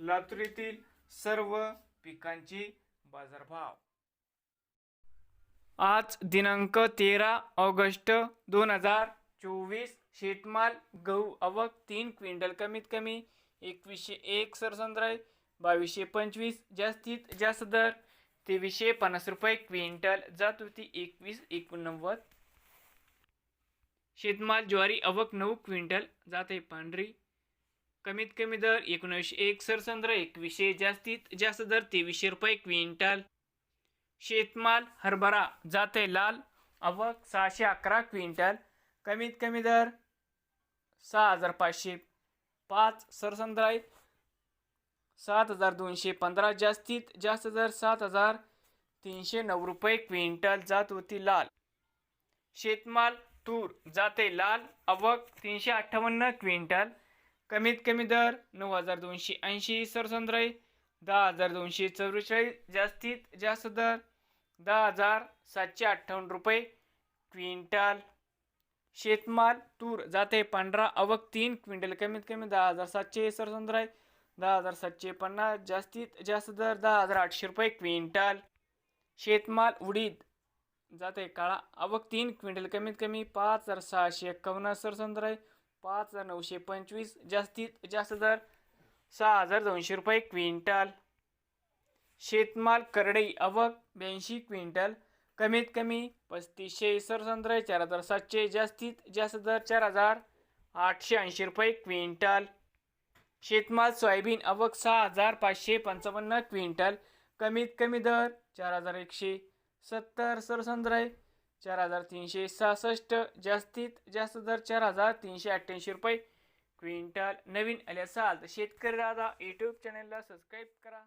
लातूर येथील सर्व पिकांचे बाजारभाव. आज दिनांक तेरा ऑगस्ट दोन हजार चोवीस शेतमाल गहू आवक तीन क्विंटल कमीत कमी एकवीसशे एक सरसंद्राय बावीसशे पंचवीस जास्तीत जास्त दर तेवीसशे पन्नास रुपये क्विंटल जात होती एकवीस एकोणनव्वद. शेतमाल ज्वारी आवक नऊ क्विंटल जात आहे पांढरी कमीत कमी दर एकोणीसशे एक सरसंद्र एकवीसशे जास्तीत जास्त दर तेवीसशे रुपये क्विंटल. शेतमाल हरभरा जाते लाल आवक सहाशे अकरा क्विंटल. कमीत कमी दर सहा हजार पाचशे पाच सरसंद्र आहेत सात हजार दोनशे पंधरा जास्तीत जास्त दर सात हजार तीनशे नऊ रुपये क्विंटल जात होती लाल. शेतमाल तूर जाते लाल आवक तीनशे अठ्ठावन्न क्विंटल. कमीत कमी दर नऊ हजार दोनशे ऐंशी सरसंद्र दहा हजार दोनशे चौवेचाळीस जास्तीत जास्त दर दहा हजार सातशे अठ्ठावन्न रुपये. क्विंटल शेतमाल तूर जाते पांढरा आवक तीन. क्विंटल कमीत कमी दहा हजार सातशे सरसंद्र दहा हजार सातशे पन्नास जास्तीत जास्त दर दहा हजार आठशे रुपये. क्विंटल शेतमाल उडीद जाते काळा आवक तीन. क्विंटल कमीत कमी पाच हजार सहाशे एक्कावन्न सरसंद्र पाच हजार नऊशे पंचवीस. जास्तीत जास्त दर सहा हजार दोनशे रुपये क्विंटल. शेतमाल करडई आवक ब्याऐंशी क्विंटल. कमीत कमी पस्तीसशे सरसंद्र चार हजार सातशे. जास्तीत जास्त दर चार हजार आठशे ऐंशी रुपये क्विंटल. शेतमाल सोयाबीन आवक सहा हजार पाचशे पंचावन्न क्विंटल. कमीत कमी दर चार हजार एकशे सत्तर सरसंद्र चार हजार तीनशे सहासष्ट जास्तीत जास्त दर चार हजार तीनशे अठ्ठ्याऐंशी रुपये. क्विंटल नवीन आले असाल तर शेतकरी दादा यूट्यूब चॅनलला सबस्क्राईब करा.